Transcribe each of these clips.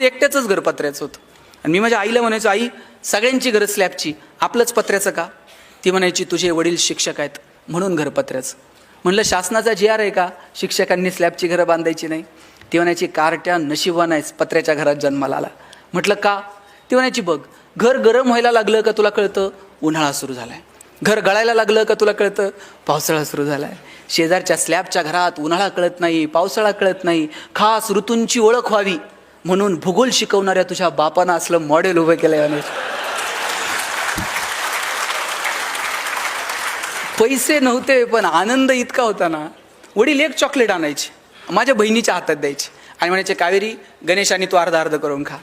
एकट्याचंच घर पत्र्याचं होतं. आणि मी माझ्या आईला म्हणायचो आई सगळ्यांची घरं स्लॅबची आपलंच पत्र्याचं का? ती म्हणायची तुझे वडील शिक्षक आहेत म्हणून घर पत्र्याचं. म्हणलं शासनाचा जी आर आहे का? शिक्षकांनी स्लॅबची घरं बांधायची नाही. ती म्हणायची कारट्या नशिबान आहेस पत्र्याच्या घरात जन्माला आला. म्हटलं का? ती म्हणायची बघ घर गरम व्हायला लागलं का तुला कळतं? उन्हाळा सुरू झालाय. घर गळायला लागलं का तुला कळतं? पावसाळा सुरू झालाय. शेजारच्या स्लॅबच्या घरात उन्हाळा कळत नाही पावसाळा कळत नाही. खास ऋतूंची ओळख व्हावी. म्हणून भूगोल शिकवणाऱ्या तुझ्या बापानं असलं मॉडेल उभं केलंय अनुज पैसे नव्हते पण आनंद इतका होता ना. वडील एक चॉकलेट आणायचे माझ्या बहिणीच्या हातात द्यायचे. आणि म्हणायचे कावेरी गणेश आणि तू अर्धा अर्ध करून खा.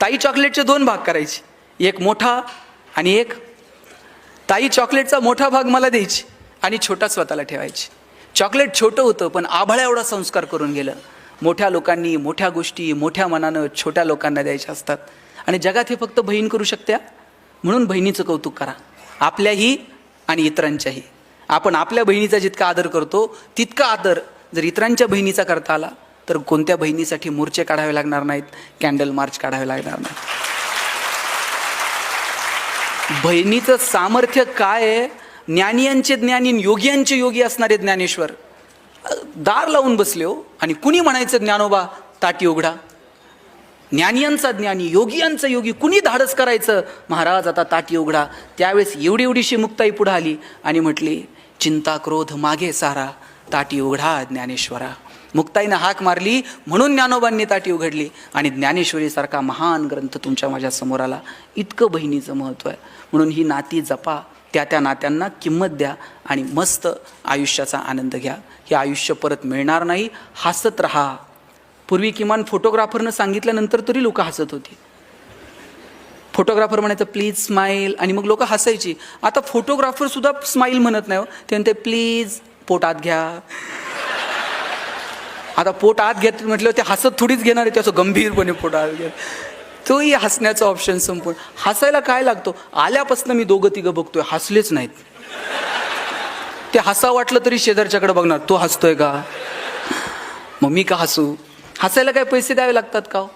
ताई चॉकलेटचे दोन भाग करायचे. एक मोठा आणि एक ताई चॉकलेटचा मोठा भाग मला द्यायची आणि छोटा स्वतःला ठेवायची. चॉकलेट छोटं होतं पण आभाळा एवढा संस्कार करून गेलं. मोठ्या लोकांनी मोठ्या गोष्टी मोठ्या मनानं छोट्या लोकांना द्यायच्या असतात. आणि जगात हे फक्त बहीण करू शकत्या? म्हणून बहिणीचं कौतुक करा. आपल्याही आणि इतरांच्याही. आपण आपल्या बहिणीचा जितका आदर करतो तितका आदर जर इतरांच्या बहिणीचा करता आला तर कोणत्या बहिणीसाठी मोर्चे काढावे लागणार नाहीत? कॅन्डल मार्च काढावे लागणार नाहीत. बहिणीचं सामर्थ्य काय आहे? ज्ञानियांचे ज्ञानी आणि योगियांचे योगी असणारे ज्ञानेश्वर. दार लावून बसले हो. आणि कुणी म्हणायचं ज्ञानोबा ताटी उघडा. ज्ञानियांचा ज्ञानी योगियांचा योगी कुणी धाडस करायचं? महाराज आता ताटी उघडा. त्यावेळेस एवढी एवढीशी मुक्ताई पुढे आली आणि म्हटली चिंता क्रोध मागे सारा. ताटी उघडा ज्ञानेश्वरा. मुक्ताईनं हाक मारली म्हणून ज्ञानोबांनी ताटी उघडली. आणि ज्ञानेश्वरीसारखा महान ग्रंथ तुमच्या माझ्यासमोर आला. इतकं बहिणीचं महत्त्व आहे. म्हणून ही नाती जपा. त्या त्या नात्यांना किंमत द्या आणि मस्त आयुष्याचा आनंद घ्या. हे आयुष्य परत मिळणार नाही हसत राहा. पूर्वी किमान फोटोग्राफरनं सांगितल्यानंतर तरी लोक हसत होती. फोटोग्राफर म्हणायचं प्लीज स्माईल. आणि मग लोक हसायची. आता फोटोग्राफर सुद्धा स्माईल म्हणत नाही हो. ते म्हणते प्लीज पोटात घ्या. आता पोट आत घेत म्हटलं ते हसत थोडीच घेणार आहे ते असं गंभीरपणे पोटात आत तोही हसण्याचा ऑप्शन संपूर्ण हसायला काय लागतो? आल्यापासून मी दोघं तिघं बघतोय. हसलेच नाहीत. ते हसा वाटलं तरी शेजारच्याकडे बघणार. तो हसतोय का? मग मी का हसू? हसायला काय पैसे द्यावे लागतात का हो?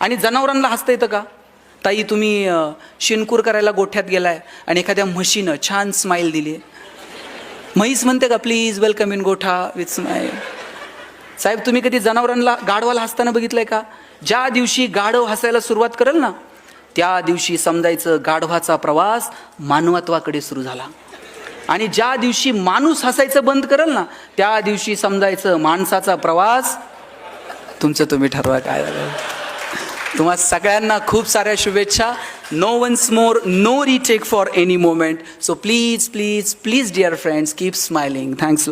आणि जनावरांना हसता येतं का? ताई तुम्ही शिनकूर करायला गोठ्यात गेलाय आणि एखाद्या म्हशीनं छान स्माईल दिली. म्हैस म्हणते का प्लीज वेलकम इन गोठा विथ स्माईल साहेब तुम्ही कधी जनावरांना गाढवाला हसताना बघितलंय का? ज्या दिवशी गाढव हसायला सुरुवात करेल ना त्या दिवशी समजायचं गाढवाचा प्रवास मानवत्वाकडे सुरू झाला. आणि ज्या दिवशी माणूस हसायचं बंद करेल ना त्या दिवशी समजायचं माणसाचा प्रवास तुमचं तुम्ही ठरवा काय झालं. तुम्हा सगळ्यांना खूप साऱ्या शुभेच्छा. No once more no retake for any moment so please please please dear friends keep smiling thanks